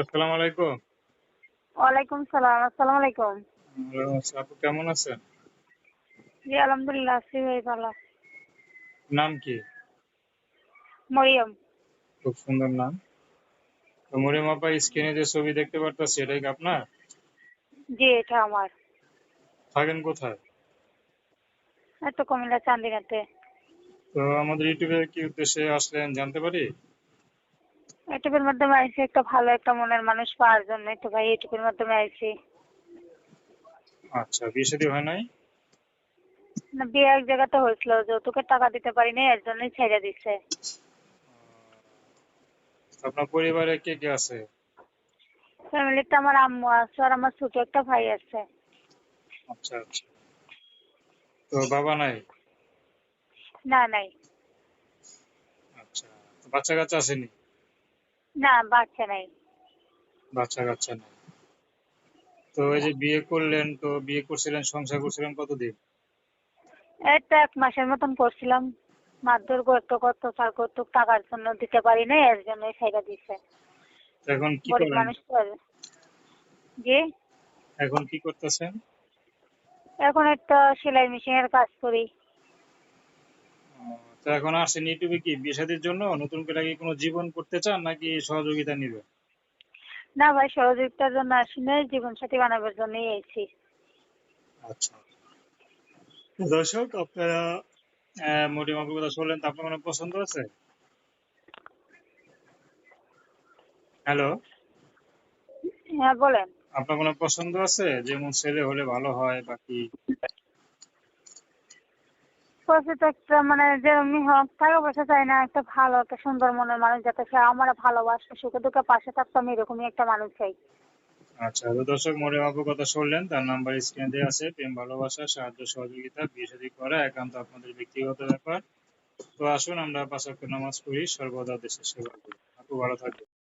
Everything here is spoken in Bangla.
আসসালামু আলাইকুম। ওয়ালাইকুম সালাম আসসালামু আলাইকুম। আপু কেমন আছেন? জি আলহামদুলিল্লাহ আছি ভাই ভালো। নাম কি? মরিয়ম। খুব সুন্দর নাম। তো মরিয়ম আপা স্ক্রিনে যে ছবি দেখতে পারতাছি এটাই কি আপনার? জি এটা আমার। থাকেন কোথায়? এই তো কুমিল্লা চান্দিনাতে। তো আমাদের ইউটিউবে কি উদ্দেশ্যে আসলেন জানতে পারি? ইউটিউবের মাধ্যমে আইছি একটা ভালো একটা মনের মানুষ পাওয়ার জন্য। তো ভাই ইউটিউবের মাধ্যমে আইছি আচ্ছা বিয়ে শাদী হয় নাই? না বিয়ে এক জায়গাতে হয়েছিল যৌতুকের টাকা দিতে পারিনি এর জন্যই ছেড়ে দিছে। আপনার পরিবারে কে কে আছে? ফ্যামিলিতে আমার আম্মু আছে আর আমার ছোট একটা ভাই আছে। আচ্ছা আচ্ছা। তো বাবা নাই? না নাই। আচ্ছা তো বাচ্চা কাচ্চা আসেনি? না বাচ্চা নাই। বাচ্চা কাচ্চা নাই। তো এই যে বিয়ে করলেন তো বিয়ে করছিলেন সংসার করছিলেন কতদিন? এই তো এক মাসের মতন করছিলাম। মারধর করতো করতো করতো টাকার জন্য দিতে পারি না এর জন্যই ছেড়ে দিছে। এখন কি করেন মানুষ জি? এখন কি করতেছেন? এখন একটা সেলাই মেশিনের কাজ করি। তো এখন আসেন ইউটিউবে কি? বিয়ে শাদীর জন্য? নতুন করে কি কোনো জীবন করতে চান নাকি সহযোগিতা নিবে? না ভাই সহযোগিতার জন্য আসি নাই জীবন সাথী বানাবার জন্যই এসেছি। আচ্ছা। দর্শক আপনারা আপুর কথা শুনলেন তো আপনার কোনো পছন্দ আছে? হ্যালো হ্যাঁ বলেন। আপনার কোনো পছন্দ আছে? যেমন ছেলে হলে ভালো হয় বাকি পয়সা তো একটা মানে যেরকমই হোক টাকা পয়সা চাই না একটা ভালো, একটা সুন্দর মনের মানুষ যাতে সে আমার ভালোবাসে সুখে দুঃখে পাশে থাকতো, আমি এরকমই একটা মানুষ চাই। আচ্ছা তো দর্শক মরিয়ম আপুর কথা শুনলেন, তার নাম্বার স্ক্রিনে দেওয়া আছে, প্রেম, ভালোবাসা, সাহায্য, সহযোগিতা, বিয়ে করা একান্ত আপনাদের ব্যক্তিগত ব্যাপার। তো আসুন, আমরা পাঁচ নামাজ পড়ি, সর্বদা দেশের সেবা করি। আপু, ভালো থাকবেন।